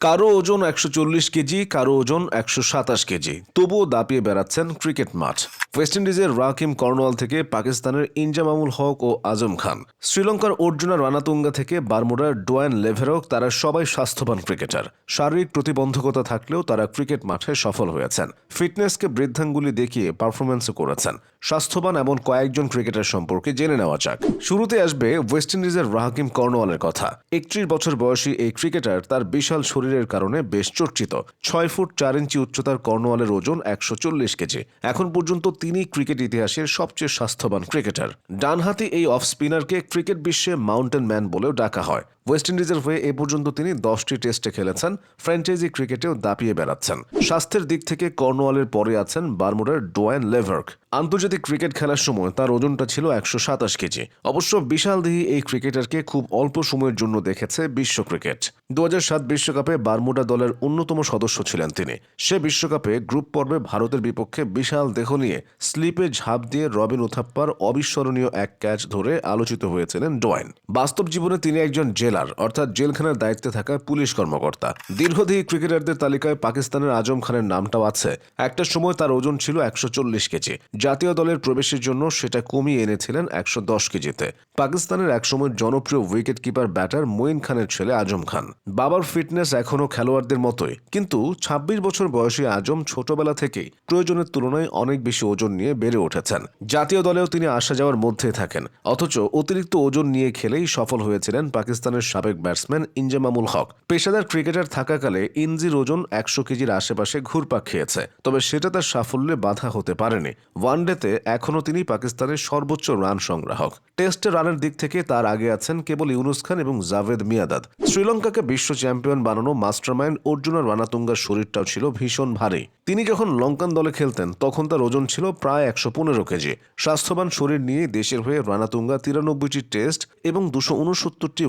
কারও ওজন একশো চল্লিশ কেজি, কারও ওজন একশো সাতাশ কেজি। তবুও দাপিয়ে বেড়াচ্ছেন ক্রিকেট মাঠ। ওয়েস্ট ইন্ডিজের রাকিম কর্নওয়াল থেকে পাকিস্তানের ইনজামামুল হক ও আজম খান। শ্রীলঙ্কার অর্জুনা রানাতুঙ্গা থেকে বারমুডার ডোয়ান লেভেরক, তারা সবাই স্বাস্থ্যবান ক্রিকেটার। শারীরিক প্রতিবন্ধকতা থাকলেও তারা ক্রিকেট মাঠে সফল হয়েছেন। ফিটনেসকে বৃদ্ধাঙ্গুলি দেখিয়ে পারফরমেন্সও করেছেন। স্বাস্থ্যবান এমন কয়েকজন ক্রিকেটার সম্পর্কে জেনে নেওয়া যাক। শুরুতে আসবে ওয়েস্ট ইন্ডিজের রাহাকিম কর্নওয়ালের কথা। একত্রিশ বছর বয়সী এই ক্রিকেটার তার বিশাল শরীরের কারণে বেশ চর্চিত। ছয় ফুট চার ইঞ্চি উচ্চতার কর্নওয়ালের ওজন একশো চল্লিশ কেজি। এখন পর্যন্ত তিনি ক্রিকেট ইতিহাসের সবচেয়ে স্বাস্থ্যবান ক্রিকেটার। ডানহাতি এই অফ স্পিনারকে ক্রিকেট বিশ্বে মাউন্টেন ম্যান বলেও ডাকা হয়। ওয়েস্ট ইন্ডিজের হয়ে এ পর্যন্ত তিনি দশটি টেস্টে খেলেছেন, ফ্র্যাঞ্চাইজি ক্রিকেটেও দাপিয়ে বেড়াচ্ছেন। স্বাস্থ্যের দিক থেকে কর্নওয়ালের পরে আছেন বারমুডার ডোয়ান লেভার্ক। আন্তর্জাতিক ক্রিকেট খেলার সময় তার ওজনটা ছিল একশো সাতাশ কেজি। অবশ্য বিশাল বিশালদেহী এই ক্রিকেটারকে খুব অল্প সময়ের জন্য দেখেছে বিশ্ব ক্রিকেট। দু সাত বিশ্বকাপে বারমুডা দলের অন্যতম সদস্য ছিলেন তিনি। সে বিশ্বকাপে গ্রুপ পর্বে ভারতের বিপক্ষে বিশাল দেহ নিয়ে স্লিপে ঝাঁপ দিয়ে রবিন উথাপ্পার অবিস্মরণীয় এক ক্যাচ ধরে আলোচিত হয়েছিলেন ডোয়াইন। বাস্তব জীবনে তিনি একজন জেলার অর্থাৎ জেলখানার দায়িত্বে থাকা পুলিশ কর্মকর্তা। দীর্ঘদেহী ক্রিকেটারদের তালিকায় পাকিস্তানের আজম খানের নামটাও আছে। একটা সময় তার ওজন ছিল একশো চল্লিশ কেজি। জাতীয় দলের প্রবেশের জন্য সেটা কমিয়ে এনেছিলেন একশো দশ কেজিতে। পাকিস্তানের একসময় জনপ্রিয় উইকেট কিপার ব্যাটার মঈন খানের ছেলে আজম খান। বাবার ফিটনেস এখনও খেলোয়াড়দের মতোই। কিন্তু ২৬ বছর বয়সী আজম ছোটবেলা থেকেই প্রয়োজনের তুলনায় অনেক বেশি ওজন নিয়ে বেড়ে উঠেছেন। জাতীয় দলেও তিনি আসা যাওয়ার মধ্যে থাকেন। অথচ অতিরিক্ত ওজন নিয়ে খেলেই সফল হয়েছিলেন পাকিস্তানের সাবেক ব্যাটসম্যান ইনজামামুল হক। পেশাদার ক্রিকেটার থাকাকালে ইনজির ওজন একশো কেজির আশেপাশে ঘুরপাক খেয়েছে, তবে সেটা তার সাফল্যে বাধা হতে পারেনি। ওয়ানডেতে এখনও তিনি পাকিস্তানের সর্বোচ্চ রান সংগ্রাহক। টেস্টে রানের দিক থেকে তার আগে আছেন কেবল ইউনুস খান এবং জাভেদ মিয়াদাদ। শ্রীলঙ্কাকে বিশ্ব চ্যাম্পিয়ন বানানো মাস্টারমাইন্ড অর্জুনা রানাতুঙ্গার শরীরটাও ছিল ভীষণ ভারী। তিনি যখন লঙ্কান দলে খেলতেন, তখন তার ওজন ছিল প্রায় একশো পনেরো কেজি। স্বাস্থ্যবান শরীর নিয়ে দেশের হয়ে রানাতুঙ্গা তিরানব্বইটি টেস্ট এবং দুশো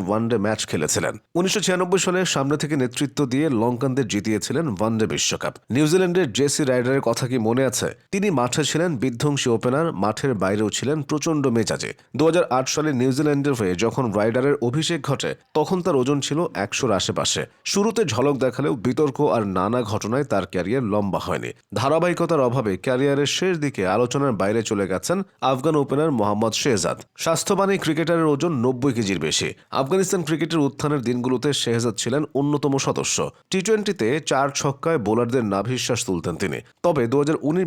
ওয়ানডে ম্যাচ খেলেছিলেন। উনিশশো ছিয়ানব্বই সালে সামনে থেকে নেতৃত্ব দিয়ে লঙ্কানদের জিতিয়েছিলেন ওয়ানডে বিশ্বকাপ। নিউজিল্যান্ডের জেসি রাইডারের কথা কি মনে আছে? তিনি মাঠে ছিলেন বিধ্বংসী ওপেনার, মাঠের বাইরেও ছিলেন প্রচণ্ড মেজাজে। দু সালে নিউজিল্যান্ডের হয়ে যখন রাইডারের অভিষেক ঘটে, তখন তার ওজন ছিল একশোর আশেপাশে। শুরুতে ঝলক দেখালেও বিতর্ক আর নানা ঘটনায় তার ক্যারিয়ার লম্বা হয়নি। ধারাবাহিকতার অভাবে ক্যারিয়ারের শেষ দিকে আলোচনার বাইরে চলে গেছেন আফগান ওপেনার মোহাম্মদ শেহজাদ। স্বাস্থ্যবানী ক্রিকেটারের ওজন নব্বই কেজির বেশি। আফগানিস্তান ক্রিকেটের উত্থানের দিনগুলোতে শেহজাদ ছিলেন অন্যতম সদস্য। টি টোয়েন্টিতে চার ছক্কায় বোলারদের নাভিশ্বাস তুলতেন তিনি। তবে দু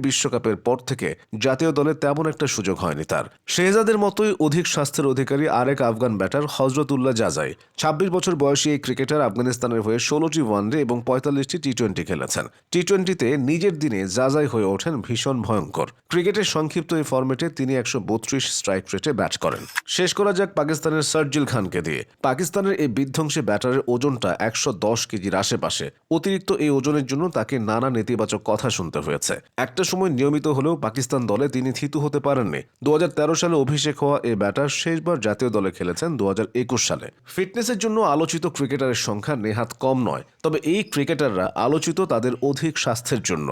বিশ্বকাপের পর থেকে জাতীয় দলে তেমন একটা সুযোগ হয়নি তার। শেহজাদের মতোই অধিক স্বাস্থ্যের অধিকারী আরেক আফগান ব্যাটার হজরতুল্লাহ জাজাই। ছাব্বিশ বছর বয়সী এই ক্রিকেটার আফগানিস্তানের হয়ে ষোলোটি ওয়ানডে এবং পঁয়তাল্লিশটি টি টোয়েন্টি খেলেছেন। টি টোয়েন্টিতে নিজের দিনে জাজাই হয়ে ওঠেন ভীষণ ভয়ঙ্কর। ক্রিকেটের সংক্ষিপ্ত এই ফর্মেটে তিনি একশো বত্রিশ স্ট্রাইক রেটে ব্যাট করেন। শেষ করা যাক পাকিস্তানের সার্জিল খানকে দিয়ে। পাকিস্তানের এই বিধ্বংসী ব্যাটারের ওজনটা একশো দশ কেজির আশেপাশে। অতিরিক্ত এই ওজনের জন্য তাকে নানা নেতিবাচক কথা শুনতে হয়েছে। একটা সময় নিয়মিত হলেও পাকিস্তান দলে তিনি থিতু হতে পারেননি। দু হাজার তেরো সালে অভিষেক হওয়া এই ব্যাটার শেষবার জাতীয় দলে খেলেছেন দু হাজার একুশ সালে। ফিটনেসের জন্য আলোচিত ক্রিকেটারের সংখ্যা নেহাত কম নয়, তবে এই ক্রিকেটাররা আলোচিত তাদের অধিক স্বাস্থ্যের জন্য।